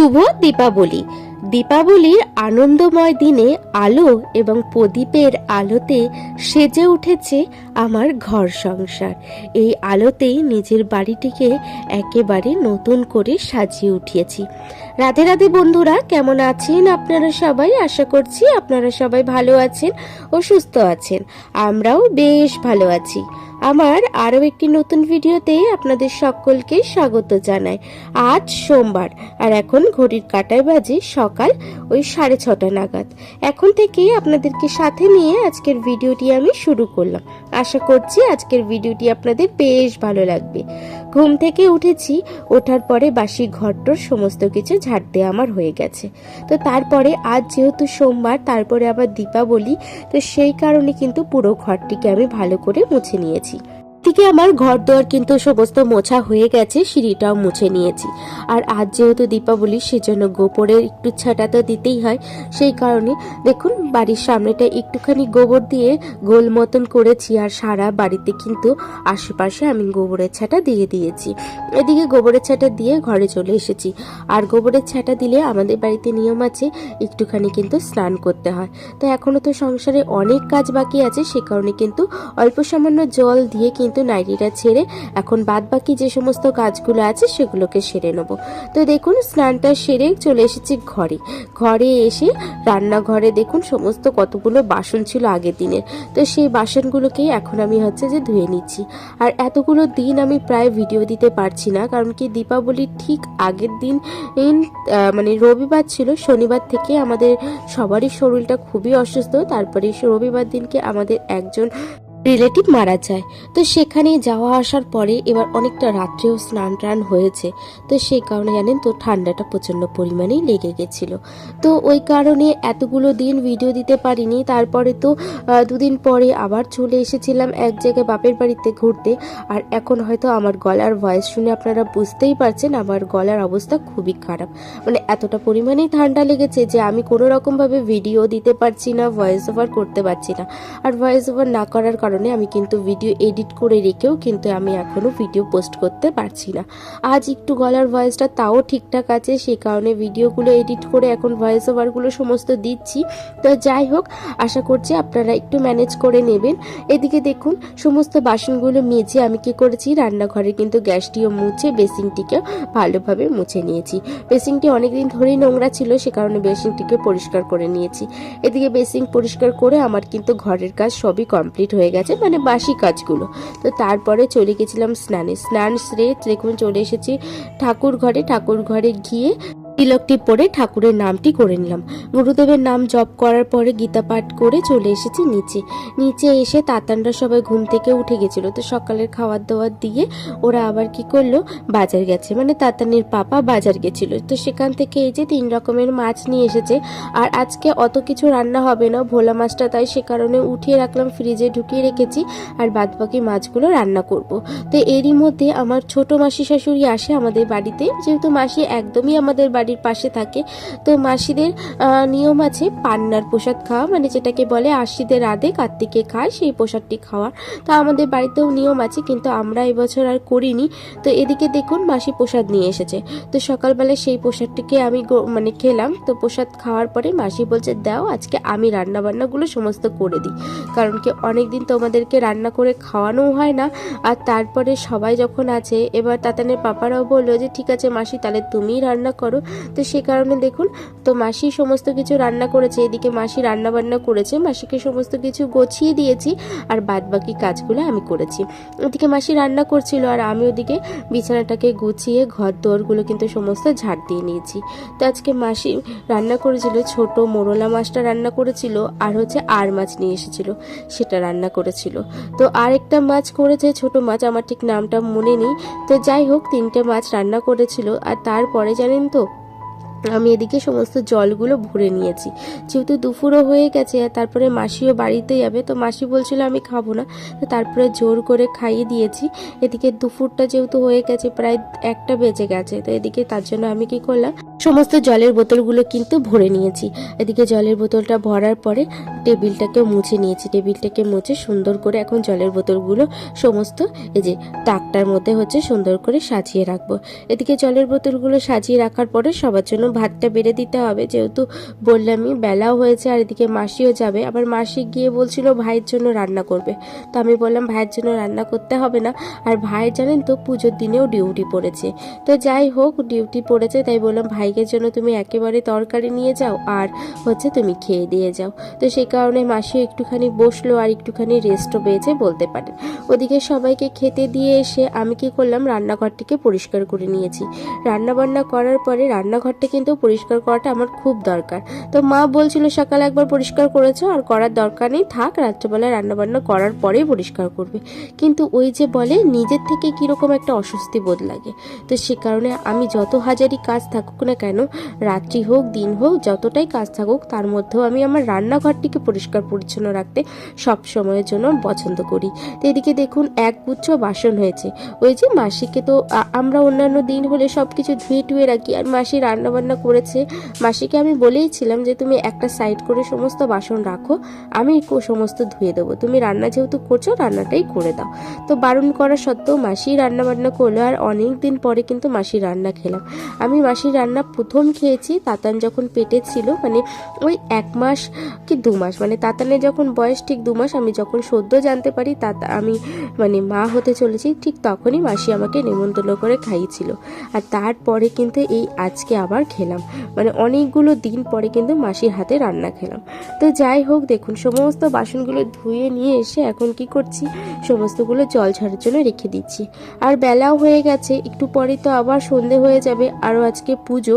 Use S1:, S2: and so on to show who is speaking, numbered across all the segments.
S1: শুভ দীপাবলি। দীপাবলির আনন্দময় দিনে আলো এবং প্রদীপের আলোতে সেজে উঠেছে আমার ঘর সংসার। এই আলোতেই নিজের বাড়িটিকে একেবারে নতুন করে সাজিয়ে উঠিয়েছি। রাধে রাধে বন্ধুরা, কেমন আছেন আপনারা সবাই? আশা করছি আপনারা সবাই ভালো আছেন ও সুস্থ আছেন। আমরাও বেশ ভালো আছি। আমার আরও একটি নতুন ভিডিওতে আপনাদের সকলকে স্বাগত জানাই। আজ সোমবার, আর এখন ঘড়ির কাটায় বাজে সকাল ওই সাড়ে ছটা নাগাদ। এখন থেকে আপনাদেরকে সাথে নিয়ে আজকের ভিডিওটি আমি শুরু করলাম। আশা করছি আজকের ভিডিওটি আপনাদের বেশ ভালো লাগবে। ঘুম থেকে উঠেছি, ওঠার পরে বাসি ঘরটোর সমস্ত কিছু ঝাড় দেওয়া আমার হয়ে গেছে। তো তারপরে আজ যেহেতু সোমবার, তারপরে আবার দীপাবলি, তো সেই কারণে কিন্তু পুরো ঘরটিকে আমি ভালো করে মুছে নিয়েছি। দিকে আমার ঘর দোয়ার কিন্তু সমস্ত মোছা হয়ে গেছে, সিঁড়িটাও মুছে নিয়েছি। আর আজ যেহেতু দীপাবলি, সেজন্য গোবরের একটু ছাটা তো দিতেই হয়। সেই কারণে দেখুন, বাড়ির সামনেটা একটুখানি গোবর দিয়ে গোল মতন করেছি আর সারা বাড়িতে কিন্তু আশেপাশে আমি গোবরের ছাটা দিয়ে দিয়েছি। এদিকে গোবরের ছাটা দিয়ে ঘরে চলে এসেছি। আর গোবরের ছাটা দিলে আমাদের বাড়িতে নিয়ম আছে, একটুখানি কিন্তু স্নান করতে হয়। তো এখনও তো সংসারে অনেক কাজ বাকি আছে, সে কারণে কিন্তু অল্প সামান্য জল দিয়ে কিন্তু নাইটিটা ছেড়ে এখন বাদ বাকি যে সমস্ত কাজগুলো আছে সেগুলোকে সেরে নেব। তো দেখুন, স্নানটা সেরে চলে এসেছি ঘরে। ঘরে এসে রান্নাঘরে দেখুন সমস্ত কতগুলো বাসন ছিল আগের দিনের। তো সেই বাসনগুলোকেই এখন আমি হচ্ছে যে ধুয়ে নিচ্ছি। আর এতগুলো দিন আমি প্রায় ভিডিও দিতে পারছি না, কারণ কি দীপাবলির ঠিক আগের দিন মানে রবিবার ছিল, শনিবার থেকে আমাদের সবারই শরীরটা খুবই অসুস্থ। তারপরে রবিবার দিনকে আমাদের একজন রিলেটিভ মারা যায়। তো সেখানে যাওয়া আসার পরে এবার অনেকটা রাত্রেও স্নান টান হয়েছে। তো সেই কারণে জানেন তো ঠান্ডাটা প্রচণ্ড পরিমাণেই লেগে গেছিল। তো ওই কারণে এতগুলো দিন ভিডিও দিতে পারিনি। তারপরে তো দুদিন পরে আবার চলে এসেছিলাম এক জায়গায় বাপের বাড়িতে ঘুরতে। আর এখন হয়তো আমার গলার ভয়েস শুনে আপনারা বুঝতেই পারছেন আমার গলার অবস্থা খুবই খারাপ। মানে এতটা পরিমাণেই ঠান্ডা লেগেছে যে আমি কোনো রকমভাবে ভিডিও দিতে পারছি না ভয়েস ওভার করতে পারছি না। আর ভয়েস ওভার না করার কারণে আমি কিন্তু ভিডিও এডিট করে রেখেও কিন্তু আমি এখনও ভিডিও পোস্ট করতে পারছি না। আজ একটু গলার ভয়েসটা তাও ঠিকঠাক আছে সেই কারণে ভিডিওগুলো এডিট করে এখন ভয়েস ওভারগুলো সমস্ত দিচ্ছি। তো যাই হোক, আশা করছি আপনারা একটু ম্যানেজ করে নেবেন। এদিকে দেখুন, সমস্ত বাসনগুলো মেজে আমি কি করেছি, রান্নাঘরে কিন্তু গ্যাসটিও মুছে বেসিংটিকেও ভালোভাবে মুছে নিয়েছি। বেসিংটি অনেকদিন ধরেই নোংরা ছিল, সে কারণে বেসিনটিকে পরিষ্কার করে নিয়েছি। এদিকে বেসিন পরিষ্কার করে আমার কিন্তু ঘরের কাজ সবই কমপ্লিট হয়ে গেছে। মানে বাসি কাজগুলো। তো তারপরে চলে গেছিলাম স্নানে। স্নান সেরে দেখুন চলে এসেছি ঠাকুর ঘরে। ঠাকুর ঘরে গিয়ে তিলকটি পরে ঠাকুরের নামটি করে নিলাম। গুরুদেবের নাম জপ করার পরে গীতা পাঠ করে চলে এসেছি নিচে। নিচে এসে তাতানরা সবাই ঘুম থেকে উঠে গেছিল। তো সকালের খাবার দাবার দিয়ে ওরা আবার কি করল? বাজার গেছে। মানে তাতানের পাপা বাজার গেছিল। তো সেখান থেকে এই যে তিন রকমের মাছ নিয়ে এসেছে। আর আজকে অত কিছু রান্না হবে না। ভোলা মাছটা তাই সে কারণে উঠিয়ে রাখলাম, ফ্রিজে ঢুকিয়ে রেখেছি আর বাদ বাকি মাছগুলো রান্না করব। তো এরই মধ্যে আমার ছোট মাসি শাশুড়ি আসে আমাদের বাড়িতে। যেহেতু মাসি একদমই আমাদের বাড়ির পাশে থাকে। তো মাসিদের নিয়ম আছে পান্নার প্রসাদ খাওয়া মানে যেটাকে বলে আশিদের রাধে কার্তিকে খায় সেই প্রসাদটি খাওয়া। তা আমাদের বাড়িতেও নিয়ম আছে, কিন্তু আমরা এবছর আর করিনি। তো এদিকে দেখুন মাসি প্রসাদ নিয়ে এসেছে। তো সকালবেলা সেই প্রসাদটিকে আমি মানে খেলাম। তো প্রসাদ খাওয়ার পরে মাসি বলছে, দাও, আজকে আমি রান্না বান্নাগুলো সমস্ত করে দিই। কারণ কি অনেকদিন তোমাদেরকে রান্না করে খাওয়ানোও হয় না। আর তারপরে সবাই যখন আছে, এবার তাতানের পাপারাও বলল যে, ঠিক আছে মাসি, তাহলে তুমিই রান্না করো। তো সে কারণে দেখুন, তো মাসি সমস্ত কিছু রান্না করেছে, এদিকে মাসি রান্না বান্না করেছে, মাসিকে সমস্ত কিছু গুছিয়ে দিয়েছি, আর বাদ বাকি কাজগুলো আমি করেছি। ওদিকে মাসি রান্না করছিল, আর আমি ওদিকে বিছানাটাকে গুছিয়ে ঘর দোরগুলো কিন্তু সমস্ত ঝাড় দিয়ে নিয়েছি। তো আজকে মাসি রান্না করেছিল, ছোট মোরলা মাছটা রান্না করেছিল, আর হচ্ছে আর মাছ নিয়ে এসেছিল, সেটা রান্না করেছিল। তো আরেকটা মাছ করেছে ছোট মাছ, আমার ঠিক নামটা মনে নেই। তো যাই হোক, তিনটে মাছ রান্না করেছিল, আর তারপরে জানেন তো আমি এদিকে সমস্ত জলগুলো ভরে নিয়েছি। যেহেতু দুপুরও হয়ে গেছে তারপরে মাসিও বাড়িতে যাবে, তো মাসি বলছিল আমি খাব না। তো তারপরে জোর করে খাইয়ে দিয়েছি। এদিকে দুপুরটা যেহেতু হয়ে গেছে, প্রায় একটা বেজে গেছে, তো এদিকে তার জন্য আমি কি করলাম সমস্ত জলের বোতলগুলো কিন্তু ভরে নিয়েছি। এদিকে জলের বোতলটা ভরার পরে টেবিলটাকে মুছে নিয়েছি। টেবিলটাকে মুছে সুন্দর করে এখন জলের বোতলগুলো সমস্ত এই যে তাকটার মধ্যে হচ্ছে সুন্দর করে সাজিয়ে রাখব। এদিকে জলের বোতলগুলো সাজিয়ে রাখার পরে সবার জন্য ভাতটা বেড়ে দিতে হবে। যেহেতু বললামই বেলাও হয়েছে আর এদিকে মাসিও যাবে। আবার মাসি গিয়ে বলছিল ভাইয়ের জন্য রান্না করবে। তো আমি বললাম, ভাইয়ের জন্য রান্না করতে হবে না। আর ভাইয়ের জানেন তো পুজোর দিনেও ডিউটি পড়েছে। তো যাই হোক, ডিউটি পড়েছে তাই বললাম ভাইকের জন্য তুমি একেবারে তরকারি নিয়ে যাও আর হচ্ছে তুমি খেয়ে দিয়ে যাও। তো সেই কারণে মাসি একটুখানি বসল আর একটুখানি রেস্টও পেয়েছে বলতে পারেন। ওদিকে সবাইকে খেতে দিয়ে এসে আমি কি করলাম, রান্নাঘরটিকে পরিষ্কার করে নিয়েছি। রান্না বান্না করার পরে রান্নাঘরটা কিন্তু পরিষ্কার করাটা আমার খুব দরকার। তো মা বলছিল, সকালে একবার পরিষ্কার করেছ আর করার দরকার নেই, থাক, রাত্রেবেলা রান্নাবান্না করার পরেই পরিষ্কার করবে। কিন্তু ওই যে বলে, নিজের থেকে কীরকম একটা অস্বস্তি বোধ লাগে। তো সে কারণে আমি যত হাজারই কাজ থাকুক না কেন? রাত্রি হোক, দিন হোক, যতটাই কাজ থাকুক, তার মধ্যেও আমি আমার রান্নাঘরটিকে পরিষ্কার পরিচ্ছন্ন রাখতে সব সময়ের জন্য পছন্দ করি। তো এদিকে দেখুন, এক গুচ্ছ বাসন হয়েছে। ওই যে মাসিকে তো আমরা অন্যান্য দিন হলে সব কিছু ধুয়ে টুয়ে রাখি। আর মাসি রান্নাবান্না করেছে। মাসিকে আমি বলেইছিলাম যে, তুমি একটা সাইড করে সমস্ত বাসন রাখো, আমি সমস্ত ধুয়ে দেবো। তুমি রান্না যেহেতু করছ, রান্নাটাই করে দাও। তো বারণ করা সত্ত্বেও মাসি রান্নাবান্না করল। আর অনেক দিন পরে কিন্তু মাসির রান্না খেলাম। আমি মাসির রান্না প্রথম খেয়েছি, তাতান যখন পেটে ছিল মানে ওই এক মাস কি দু মাস মানে তাতানের যখন বয়স ঠিক দু মাস, আমি যখন সদ্য জানতে পারি তা আমি মানে মা হতে চলেছি, ঠিক তখনই মাসি আমাকে নেমন্তন্ন করে খাইয়েছিল। আর তারপরে কিন্তু এই আজকে আবার খেলাম। মানে অনেকগুলো দিন পরে কিন্তু মাসির হাতে রান্না খেলাম। তো যাই হোক, দেখুন, সমস্ত বাসনগুলো ধুয়ে নিয়ে এসে এখন কি করছি, সমস্তগুলো জল ঝাড়ার জন্য রেখে দিচ্ছি। আর বেলাও হয়ে গেছে, একটু পরে তো আবার সন্ধে হয়ে যাবে, আরও আজকে পুজো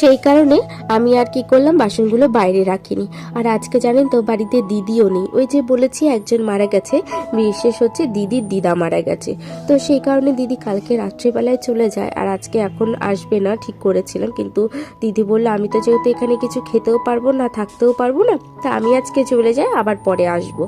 S1: সেই কারণে আমি আর কি করলাম, বাসনগুলো বাইরে রাখিনি। আর আজকে জানেন তো, বাড়িতে দিদিও নেই। ওই যে বলেছি, একজন মারা গেছে, বিশেষ হচ্ছে দিদির দিদা মারা গেছে। তো সেই কারণে দিদি কালকে রাত্রিবেলায় চলে যায়, আর আজকে এখন আসবে না, ঠিক করেছিলাম। কিন্তু দিদি বলল, আমি তো যেহেতু এখানে কিছু খেতেও পারব না, থাকতেও পারব না, তা আমি আজকে চলে যাই, আবার পরে আসব।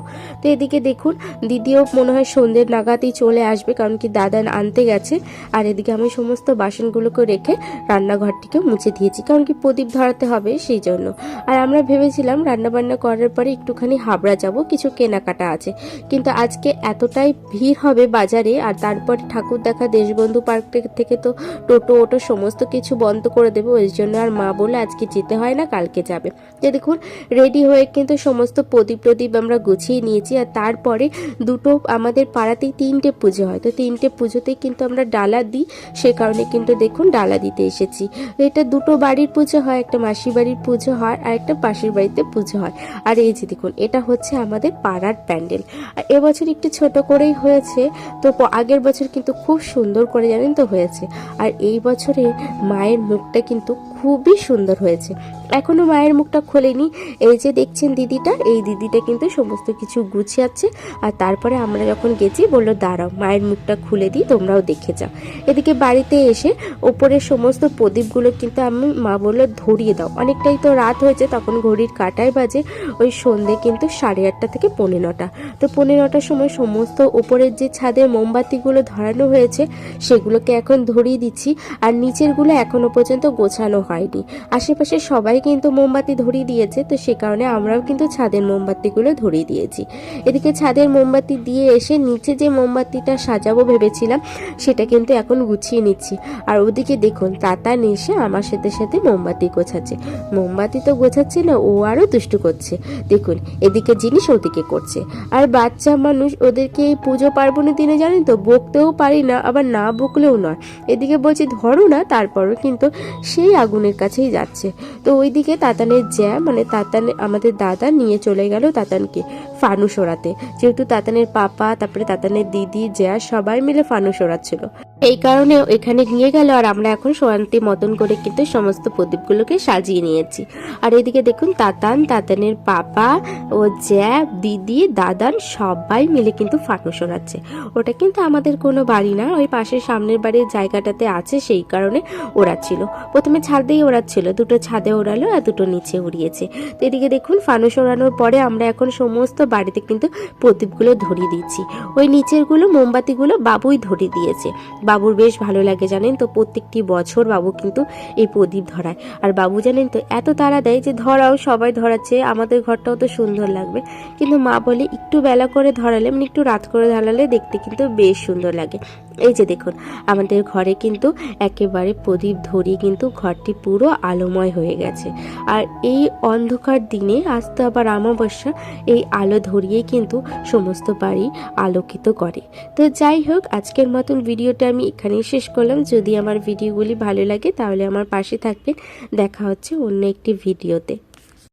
S1: তো এদিকে দেখুন, দিদিও মনে হয় সন্ধ্যের নাগাতেই চলে আসবে, কারণ কি দাদা আনতে গেছে। আর এদিকে আমি সমস্ত বাসনগুলোকে রেখে রান্নাঘরটিকে মুছে দিয়েছি। কারণ কি প্রদীপ ধরাতে হবে সেই জন্য। আর আমরা ভেবেছিলাম রান্নাবান্না করার পরে একটুখানি হাবড়া যাব, কিছু কেনাকাটা আছে। কিন্তু আজকে এতটাই ভিড় হবে বাজারে, আর তারপর ঠাকুর দেখা দেশবন্ধু পার্ক থেকে- থেকে তো টোটো ওটো সমস্ত কিছু বন্ধ করে দেবে, ওই জন্য আর মা বলে আজকে যেতে হয় না, কালকে যাবে। যে দেখুন রেডি হয়ে কিন্তু সমস্ত প্রদীপ প্রদীপ আমরা গুছিয়ে নিয়েছি, আর তারপরে দুটো আমাদের পাড়াতেই তিনটে পুজো হয়। তো তিনটে পুজোতেই কিন্তু আমরা ডালা দিই, সে কারণে কিন্তু দেখুন ডালা দিতে এসেছি। এটা দুটো বাড়ির পুজো হয়, একটা মাসির বাড়ির পুজো হয়, আর একটা পাশের বাড়িতে পুজো হয়। আর এই যে দেখুন, এটা হচ্ছে আমাদের পাড়ার প্যান্ডেল। আর এবছর একটু ছোট করেই হয়েছে, তো আগের বছর কিন্তু খুব সুন্দর করে জানেন তো হয়েছে। আর এই বছরে মায়ের মুখটা কিন্তু খুবই সুন্দর হয়েছে। এখনও মায়ের মুখটা খোলেনি। এই যে দেখছেন দিদিটা, এই দিদিটা কিন্তু সমস্ত কিছু গুছিয়াচ্ছে আর তারপরে আমরা যখন গেছি, বলল, দাঁড়াও, মায়ের মুখটা খুলে দিই, তোমরাও দেখে যাও। এদিকে বাড়িতে এসে ওপরের সমস্ত প্রদীপগুলো কিন্তু আমি, মা বলল, ধরিয়ে দাও। অনেকটাই তো রাত হয়েছে, তখন ঘড়ির কাটায় বাজে ওই সন্ধে কিন্তু সাড়ে আটটা থেকে পৌনে নটা। তো পৌনে নটার সময় সমস্ত ওপরের যে ছাদের মোমবাতিগুলো ধরানো হয়েছে, সেগুলোকে এখন ধরিয়ে দিচ্ছি। আর নিচেরগুলো এখনও পর্যন্ত গোছানো হয়নি। আশেপাশে সবাই কিন্তু মোমবাতি ধরিয়ে দিয়েছে, তো সে কারণে আমরাও কিন্তু ছাদের মোমবাতিগুলো ধরিয়ে দিয়েছি। এদিকে ছাদের মোমবাতি দিয়ে এসে নিচে যে মোমবাতিটা সাজাবো ভেবেছিলাম, সেটা কিন্তু এখন গুছিয়ে নিচ্ছি। আর ওদিকে দেখুন, তাতা এসে আমার সাথে সাথে মোমবাতি গোছাচ্ছে। মোমবাতি তো গোছাচ্ছে না, ও আরও দুষ্টু করছে। দেখুন, এদিকে জিনিস ওদিকে করছে। আর বাচ্চা মানুষ ওদেরকে এই পুজো পার্বণের দিনে জানেন তো, বকতেও পারি না, আবার না বকলেও নয়। এদিকে বলছি, ধরো না, তারপরও কিন্তু সেই আগুনের কাছেই যাচ্ছে। তো ওইদিকে তাতানের জ্যা মানে তাতান, আমাদের দাদা নিয়ে চলে গেল তাতানকে। ফানুস ওড়াতে যেহেতু তাতানের পাপা, তারপরে তাতানের দিদি, জ্যা সবাই মিলে ফানুস ওড়াচ্ছিল এই কারণে এখানে নিয়ে গেল আর আমরা এখন শান্তি মতন করে কিন্তু সমস্ত প্রদীপগুলোকে সাজিয়ে নিয়েছি। আর এদিকে দেখুন তাতান, তাতানের পাপা ও জ্যা, দিদি, দাদান সবাই মিলে কিন্তু ফানুস ওড়াচ্ছে ওটা কিন্তু আমাদের কোনো বাড়ি না, ওই পাশের সামনের বাড়ির জায়গাটাতে আছে সেই কারণে ওড়াচ্ছিল প্রথমে ছাদেই ওড়াচ্ছিল, দুটো ছাদে ওড়ালো আর দুটো নিচে উড়িয়েছে। তো এদিকে দেখুন ফানুস ওড়ানোর পরে আমরা এখন সমস্ত বাড়িতে কিন্তু প্রদীপগুলো ধরিয়ে দিচ্ছি ওই নিচেরগুলো, মোমবাতিগুলো বাবুই ধরিয়ে দিয়েছে। বাবুর বেশ ভালো লাগে, জানেন তো? প্রত্যেকটি বছর বাবু কিন্তু এই প্রদীপ ধরায়। আর বাবু, জানেন তো, এত তাড়া দেয় যে ধরাও, সবাই ধরাচ্ছে, আমাদের ঘরটাও তো সুন্দর লাগবে। কিন্তু মা বলে, একটু বেলা করে ধরালে মানে একটু রাত করে ধরালে দেখতে কিন্তু বেশ সুন্দর লাগে। এই যে দেখুন, আমাদের ঘরে কিন্তু একেবারে প্রদীপ ধরিয়ে কিন্তু ঘরটি পুরো আলোময় হয়ে গেছে। আর এই অন্ধকার দিনে আজ তো আবার অমাবস্যা, এই আলো ধরিয়েই কিন্তু সমস্ত বাড়ি আলোকিত করে। তো যাই হোক, আজকের মতন ভিডিওটা আমি এখানেই শেষ করলাম। যদি আমার ভিডিওগুলি ভালো লাগে, তাহলে আমার পাশে থাকবেন। দেখা হচ্ছে অন্য একটি ভিডিওতে।